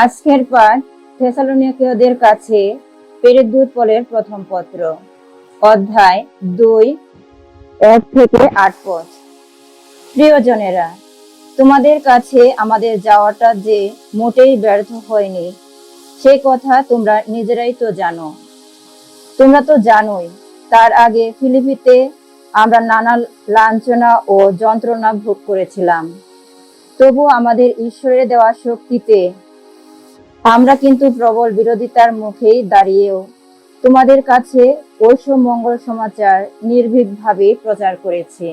আজকের পাঠ থেসালোনিকীয়দের কাছে পেরেদূত পলের প্রথম পত্র, অধ্যায় দুই, এক থেকে আট পথ প্রিয়জনেরা, তোমাদের কাছে আমাদের যাওয়াটা যে মোটেই ব্যর্থ হয়নি, সে কথা তোমরা নিজেরাই তো জানো। তোমরা তো জানোই, তার আগে ফিলিপিতে আমরা নানা লাঞ্ছনা ও যন্ত্রণা ভোগ করেছিলাম। তবু আমাদের ঈশ্বরের দেওয়া শক্তিতে আমরা কিন্তু প্রবল বিরোধিতার মুখেই দাঁড়িয়েও তোমাদের কাছে ঐশ মঙ্গল সমাচার নির্ভীকভাবে প্রচার করেছি।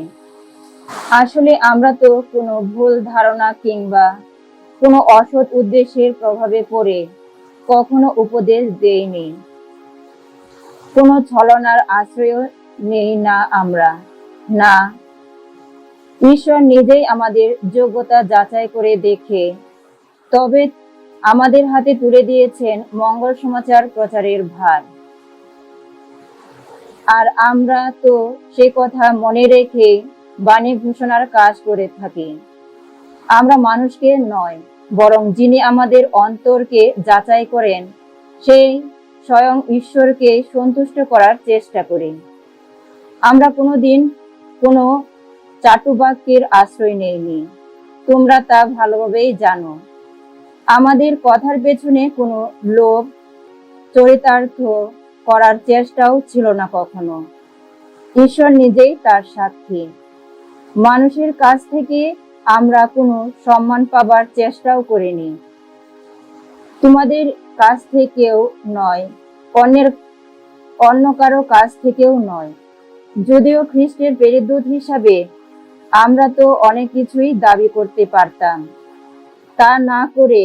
আসলে আমরা তো কোনো ভুল ধারণা কিংবা কোনো অসৎ উদ্দেশ্যের প্রভাবে পড়ে কখনো উপদেশ দেইনি। কোনো ছলনার আশ্রয় নেই না আমরা। না, ঈশ্বর নিজেই আমাদের যোগ্যতা যাচাই করে দেখে, তবে আমাদের হাতে তুলে দিয়েছেন মঙ্গল সমাচার প্রচারের ভার। আর আমরা তো সে কথা মনে রেখে বাণী ঘোষণার কাজ করে থাকি। আমরা মানুষকে নয়, বরং যিনি আমাদের অন্তরকে যাচাই করেন, সেই স্বয়ং ঈশ্বরকে সন্তুষ্ট করার চেষ্টা করি। আমরা কোনোদিন কোনো চাটুবাক্যের আশ্রয় নেইনি। তোমরা তা ভালোভাবেই জানো। আমাদের কথার পেছনে কোনো লোভ, চরিতার্থ করার চেষ্টাও ছিল না কখনো। ঈশ্বর নিজেই তার সাক্ষী। মানুষের কাছ থেকে আমরা কোনো সম্মান পাবার চেষ্টাও করিনি। তোমাদের কাছ থেকেও নয়, অন্যের, অন্য কারও কাছ থেকেও নয়। যদিও খ্রিস্টের প্রেরিত হিসাবে আমরা তো অনেক কিছুই দাবি করতে পারতাম। তা না করে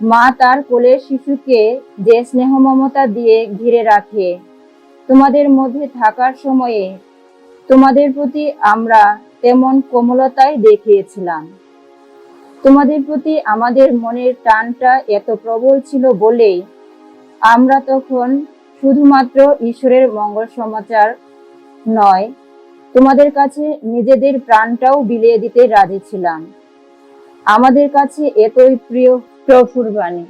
মা তার কোলের শিশুকে যে স্নেহ মমতা দিয়ে ঘিরে রাখে, তোমাদের মধ্যে থাকার সময়ে তোমাদের প্রতি আমরা তেমন কোমলতাই দেখিয়েছিলাম। তোমাদের প্রতি আমাদের মনের টানটা এত প্রবল ছিল বলেই আমরা তখন শুধুমাত্র ঈশ্বরের মঙ্গল সমাচার নয়, তোমাদের কাছে নিজেদের প্রাণটাও বিলিয়ে দিতে রাজি ছিলাম। আমাদের কাছে এতই প্রিয় প্রফুর বাণী।